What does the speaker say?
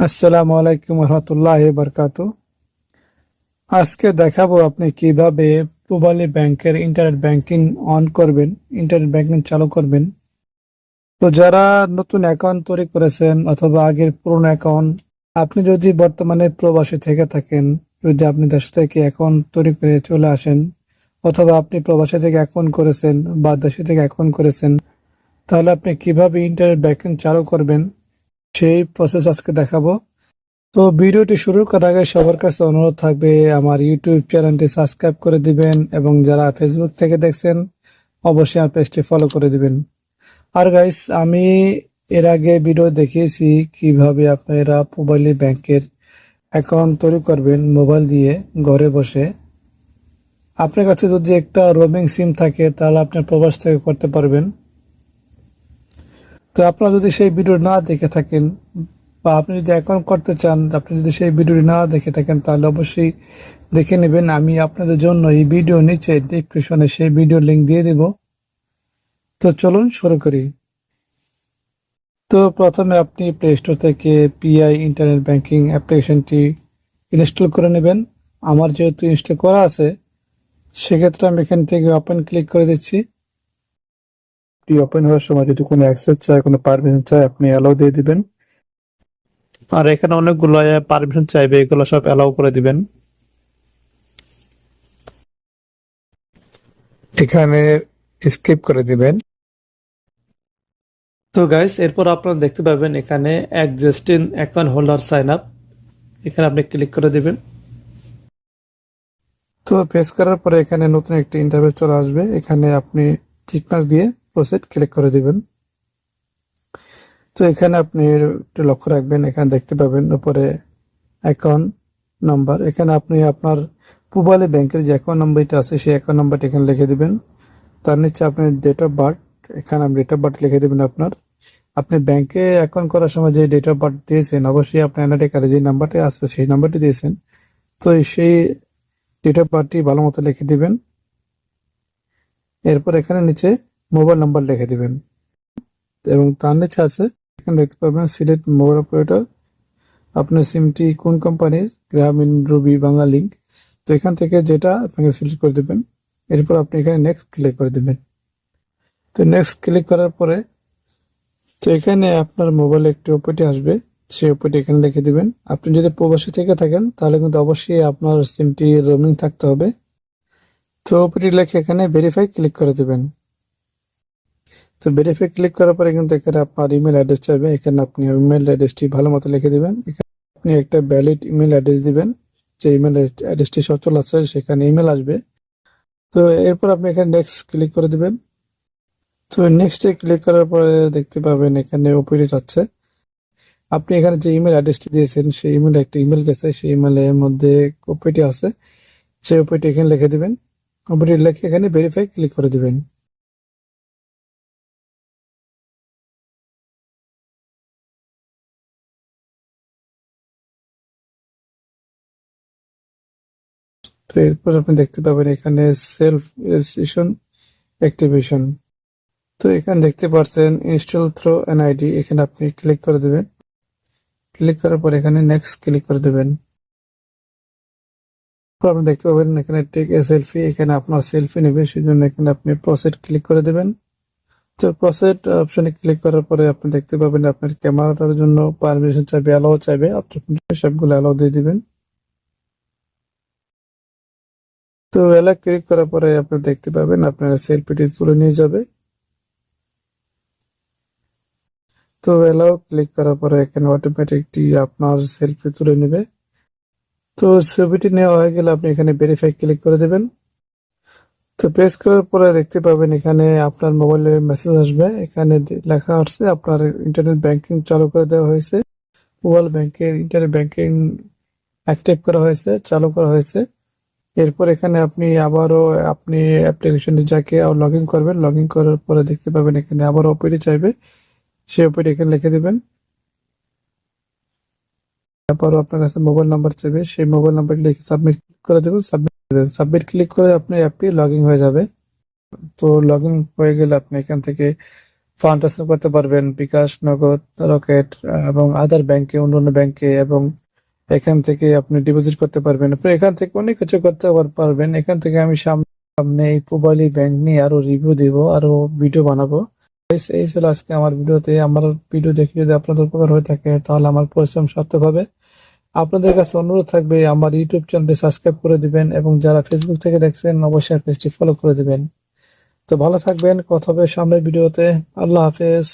আসসালামু আলাইকুম রহমতুল্লাহ বরকাত আজকে দেখাবো আপনি কীভাবে পূবালী ব্যাংকের ইন্টারনেট ব্যাংকিং অন করবেন, ইন্টারনেট ব্যাংকিং চালু করবেন। তো যারা নতুন অ্যাকাউন্ট তৈরি করেছেন অথবা আগের পুরনো অ্যাকাউন্ট, আপনি যদি বর্তমানে প্রবাসী থেকে থাকেন, যদি আপনি দেশ থেকে অ্যাকাউন্ট তৈরি করে চলে আসেন, অথবা আপনি প্রবাসী থেকে অ্যাকাউন্ট করেছেন বা দেশে থেকে অ্যাকাউন্ট করেছেন, তাহলে আপনি কীভাবে ইন্টারনেট ব্যাংকিং চালু করবেন সেই প্রসেস আজকে দেখাবো। তো ভিডিওটি শুরু করার আগে সবার কাছে অনুরোধ থাকবে, আমার ইউটিউব চ্যানেলটি সাবস্ক্রাইব করে দিবেন এবং যারা ফেসবুক থেকে দেখছেন, অবশ্যই আমার পেজটি ফলো করে দিবেন। আর গাইস আমি এর আগে ভিডিও দেখিয়েছি কীভাবে আপনারা মোবাইলি ব্যাংকের অ্যাকাউন্ট তৈরি করবেন মোবাইল দিয়ে ঘরে বসে। আপনার কাছে যদি একটা রোমিং সিম থাকে, তাহলে আপনার প্রবাস থেকে করতে পারবেন। তো আপনারা যদি সেই ভিডিও না দেখে থাকেন বা আপনি যদি অ্যাকাউন্ট করতে চান, আপনি যদি সেই ভিডিওটি না দেখে থাকেন, তাহলে অবশ্যই দেখে নেবেন। আমি আপনাদের জন্য এই ভিডিও নিচে ডিসক্রিপশনে সেই ভিডিও লিংক দিয়ে দেব। তো চলুন শুরু করি। তো প্রথমে আপনি প্লে স্টোর থেকে পিআই ইন্টারনেট ব্যাংকিং অ্যাপ্লিকেশনটি ইনস্টল করে নেবেন। আমার যেহেতু ইনস্টল করা আছে, সেক্ষেত্রে আমি এখান থেকে ওপেন ক্লিক করে দিচ্ছি। এটি ওপেন হওয়ার সময় যদি কোনো অ্যাক্সেস চাই কোনো পারমিশন চাই আপনি অ্যালাউ দিয়ে দিবেন। আর এখানে অনেকগুলো পারমিশন চাইবে এগুলো সব অ্যালাউ করে দিবেন। এখানে স্কিপ করে দিবেন। তো গাইস এরপর আপনারা দেখতে পাবেন এখানে existing account holder sign up এখানে আপনি ক্লিক করে দিবেন। তো পেজ করার পরে এখানে নতুন একটি ইন্টারভিউ চলে আসবে। এখানে আপনি টিকমার্ক দিয়ে প্রসিড ক্লিক করে দিবেন। তো এখানে আপনি একটু লক্ষ্য রাখবেন, এখানে দেখতে পাবেন উপরে অ্যাকাউন্ট নাম্বার এখানে আপনি আপনার পুবালি ব্যাংকের যে অ্যাকাউন্ট নাম্বারটা আছে, সেই অ্যাকাউন্ট নাম্বারটা এখানে লিখে দিবেন। তার নিচে আপনি ডেট অফ বার্থ এখানে আপনি ডেট অফ বার্থ লিখে দেবেন আপনার। আপনি ব্যাংকে অ্যাকাউন্ট করার সময় যে ডেট অফ বার্থ দিয়েছেন, অবশ্যই আপনার এনআইডি কার্ডে যে নাম্বারটি আছে, সেই নাম্বারটি দিয়েছেন। তো সেই ডেট অফ বার্থটি ভালো মতো লিখে দিবেন। এরপর এখানে নিচে মোবাইল নাম্বার লিখে দিবেন। এবং তার নিচে আছে, এখানে দেখতে পাবেন সিলেক্ট মোবাইল অপারেটর। আপনার সিমটি কোন কোম্পানির? গ্রামীণ রবি বাংলা লিঙ্ক। তো এখান থেকে যেটা আপনাকে সিলেক্ট করে দেবেন, এরপর আপনি এখানে নেক্সট ক্লিক করে দেবেন। তো নেক্সট ক্লিক করার পরে, তো এখানে আপনার মোবাইলে একটি ওপিটি আসবে, সেই ওপিটি এখানে লিখে দেবেন। আপনি যদি প্রবাসী থেকে থাকেন, তাহলে কিন্তু অবশ্যই আপনার সিমটি রোমিং থাকতে হবে। তো ওপিটি লিখে এখানে ভেরিফাই ক্লিক করে দেবেন। তো ভেরিফাই ক্লিক করার পরে কিন্তু এখানে আপনার ইমেল অ্যাড্রেস চাইবে। এখানে আপনি ইমেল অ্যাড্রেসটি ভালো মতো লিখে দেবেন। আপনি একটা ভ্যালিড ইমেল অ্যাড্রেস দিবেন। যে ইমেল অ্যাড্রেসটি সচল আছে, সেখানে ইমেল আসবে। তো এরপর আপনি এখানে নেক্সট ক্লিক করে দিবেন। তো নেক্সটে ক্লিক করার পরে দেখতে পাবেন এখানে ওপিডি যাচ্ছে। আপনি এখানে যে ইমেল অ্যাড্রেসটি দিয়েছেন, সেই ইমেল একটা ইমেল গেছে। সেই ইমেলের মধ্যে ওপিটি আছে। সেই ওপিটি এখানে লিখে দিবেন। ওপিটি লিখে এখানে ভেরিফাই ক্লিক করে দিবেন। তো এরপর আপনি দেখতে পাবেন এখানে সেলফ রেজিস্ট্রেশন অ্যাক্টিভেশন তো এখানে দেখতে পাচ্ছেন ইনস্টল থ্রো এনআইডি এখানে আপনি ক্লিক করে দেবেন। ক্লিক করার পর এখানে নেক্সট ক্লিক করে দেবেন। আপনি দেখতে পাবেন এখানে টেক এ সেলফি এখানে আপনার সেলফি নেবে, সেজন্য এখানে আপনি প্রসেড ক্লিক করে দেবেন। তো প্রসেড অপশনে ক্লিক করার পরে আপনি দেখতে পাবেন আপনার ক্যামেরাটার জন্য পারমিশন চাইবে অ্যালাও চাইবে। আপনি সবগুলো অ্যালাও দিয়ে দিবেন। তো এলা ক্লিক করার পরে আপনি দেখতে পাবেন আপনার সেলফিটি তুলে নিয়ে যাবে। তো এলাও ক্লিক করার পরে এখানে অটোমেটিকটি আপনার সেলফি তুলে নেবে। তো ছবিটি নেওয়া হয়ে গেলে আপনি এখানে ভেরিফাই ক্লিক করে দেবেন। তো প্রেস করার পরে দেখতে পাবেন এখানে আপনার মোবাইলে মেসেজ আসবে। এখানে লেখা আসছে আপনার ইন্টারনেট ব্যাংকিং চালু করে দেওয়া হয়েছে। মোবাইল ব্যাংকের ইন্টারনেট ব্যাংকিং অ্যাক্টিভ করা হয়েছে, চালু করা হয়েছে। এরপর এখানে আপনি আবারও আপনি অ্যাপ্লিকেশনে যাকে লগ ইন করবেন লগ ইন করার পরে দেখতে পাবেন এখানে আবার ওপিডি চাইবে। সে ওপিডি এখানে লিখে দেবেন। তারপরও আপনার কাছে মোবাইল নাম্বার চাইবে। সেই মোবাইল নাম্বার লিখে সাবমিট করে দেবেন। সাবমিট সাবমিট ক্লিক করে আপনি অ্যাপটি লগ ইন হয়ে যাবে। তো লগ ইন হয়ে গেলে আপনি এখান থেকে ফান্ড ট্রান্সফার করতে পারবেন। বিকাশ, নগদ, রকেট এবং আদার ব্যাংকে অন্য অন্য ব্যাংকে এবং এখান থেকে আপনি ডিপোজিট করতে পারবেন। এখান থেকে অনেক কিছু করতে পারবেন। এখান থেকে আমি সামনে এই পুবালি ব্যাংক নিয়ে আরও রিভিউ দিব, আরও ভিডিও বানাবো। এই ছিল আজকে আমার ভিডিওতে আমার ভিডিও দেখে যদি আপনাদের উপকার হয়ে থাকে, তাহলে আমার পরিশ্রম সার্থক হবে। আপনাদের কাছে অনুরোধ থাকবে, আমার ইউটিউব চ্যানেলটি সাবস্ক্রাইব করে দিবেন এবং যারা ফেসবুক থেকে দেখছেন, অবশ্যই পেজটি ফলো করে দিবেন। তো ভালো থাকবেন, কথা হবে সামনের ভিডিওতে আল্লাহ হাফেজ।